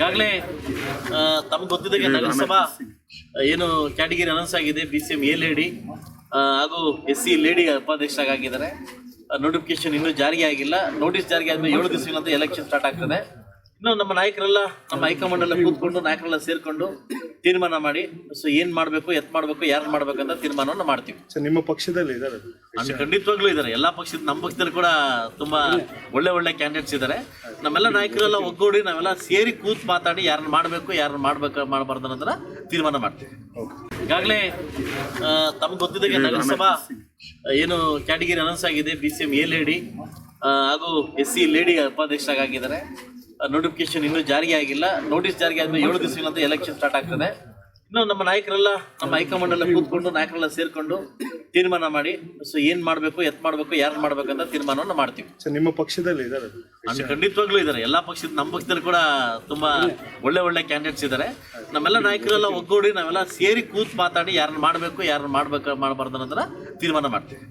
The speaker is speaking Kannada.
ಈಗಾಗಲೇ ತಮ್ಗೆ ಗೊತ್ತಿದ್ದಾಗೆ ನಗರಸಭಾ ಏನು ಕ್ಯಾಟಗಿರಿ ಅನೌನ್ಸ್ ಆಗಿದೆ B C M A lady ಹಾಗೂ ಎಸ್ ಸಿ ಲೇಡಿ ಉಪಾಧ್ಯಕ್ಷರಾಗಿದ್ದಾರೆ. ನೋಟಿಫಿಕೇಶನ್ ಇನ್ನೂ ಜಾರಿಗೆ ಆಗಿಲ್ಲ. ನೋಟಿಸ್ ಜಾರಿಗೆ ಆದ್ಮೇಲೆ ಏಳು ದಿವಸಗಳಂತ ಎಲೆಕ್ಷನ್ ಸ್ಟಾರ್ಟ್ ಆಗ್ತದೆ. ಇನ್ನು ನಮ್ಮ ನಾಯಕರೆಲ್ಲ ನಮ್ಮ ಹೈಕಮಾಂಡ್ ಎಲ್ಲ ಕೂತ್ಕೊಂಡು ನಾಯಕರೆಲ್ಲ ಸೇರ್ಕೊಂಡು ತೀರ್ಮಾನ ಮಾಡಿ. ಸೊ ಏನ್ ಮಾಡ್ಬೇಕು ಎತ್ ಮಾಡ್ಬೇಕು ಯಾರು ಮಾಡ್ಬೇಕು ಅಂತ ತೀರ್ಮಾನವನ್ನು ಮಾಡ್ತೀವಿ. ಸರ್ ನಿಮ್ಮ ಪಕ್ಷದಲ್ಲಿ ಇದ್ದಾರೆ ಅಂದ್ರೆ ಖಂಡಿತವಾಗ್ಲೂ ಇದ್ದಾರೆ. ಎಲ್ಲಾ ಪಕ್ಷದ ನಮ್ಮ ಪಕ್ಷದಲ್ಲಿ ಕೂಡ ತುಂಬಾ ಒಳ್ಳೆ ಒಳ್ಳೆ ಕ್ಯಾಂಡಿಡೇಟ್ಸ್ ಇದ್ದಾರೆ. ನಮ್ಮೆಲ್ಲ ನಾಯಕರೆಲ್ಲ ಒಗ್ಗೂಡಿ ನಾವೆಲ್ಲ ಸೇರಿ ಕೂತ್ ಮಾತಾಡಿ ಯಾರನ್ನ ಮಾಡಬೇಕು ಯಾರನ್ನ ಮಾಡ್ಬೇಕು ಮಾಡಬಾರ್ದು ಅನ್ನೋದನ್ನ ತೀರ್ಮಾನ ಮಾಡ್ತೀವಿ. ಈಗಾಗಲೇ ತಮ್ಗೆ ಗೊತ್ತಿದ್ದಾಗೆ ನಗರಸಭಾ ಏನು ಕ್ಯಾಟಗಿರಿ ಅನೌನ್ಸ್ ಆಗಿದೆ. B C M A lady ಹಾಗೂ ಎಸ್ ಸಿ ಲೇಡಿ ಉಪಾಧ್ಯಕ್ಷರಾಗಿದ್ದಾರೆ. ನೋಟಿಫಿಕೇಶನ್ ಇನ್ನೂ ಜಾರಿಗೆ ಆಗಿಲ್ಲ. ನೋಟಿಸ್ ಜಾರಿಗೆ ಆದ್ಮೇಲೆ ಏಳು ದಿವಸಗಳಂತ ಎಲೆಕ್ಷನ್ ಸ್ಟಾರ್ಟ್ ಆಗ್ತದೆ. ಇನ್ನು ನಮ್ಮ ನಾಯಕರೆಲ್ಲ ನಮ್ಮ ಹೈಕಮಾಂಡ್ ಎಲ್ಲ ಕೂತ್ಕೊಂಡು ನಾಯಕರೆಲ್ಲ ಸೇರ್ಕೊಂಡು ತೀರ್ಮಾನ ಮಾಡಿ ಸೊ ಏನ್ ಮಾಡಬೇಕು ಎತ್ ಮಾಡಬೇಕು ಯಾರು ಮಾಡ್ಬೇಕು ಅಂತ ತೀರ್ಮಾನವನ್ನು ಮಾಡ್ತೀವಿ. ಸರ್ ನಿಮ್ಮ ಪಕ್ಷದಲ್ಲಿ ಇದ್ದಾರೆ ಅಂದ್ರೆ ಖಂಡಿತವಾಗ್ಲೂ ಇದ್ದಾರೆ ಎಲ್ಲಾ ಪಕ್ಷದ ನಮ್ಮ ಪಕ್ಷದಲ್ಲಿ ಕೂಡ ತುಂಬಾ ಒಳ್ಳೆ ಒಳ್ಳೆ ಕ್ಯಾಂಡಿಡೇಟ್ಸ್ ಇದ್ದಾರೆ ನಮ್ಮೆಲ್ಲ ನಾಯಕರೆಲ್ಲ ಒಗ್ಗೂಡಿ ನಾವೆಲ್ಲ ಸೇರಿ ಕೂತ್ ಮಾತಾಡಿ ಯಾರನ್ನ ಮಾಡಬೇಕು ಯಾರನ್ನ ಮಾಡ್ಬೇಕು ಮಾಡಬಾರ್ದು ಅನ್ನೋದನ್ನ ತೀರ್ಮಾನ ಮಾಡ್ತೀವಿ.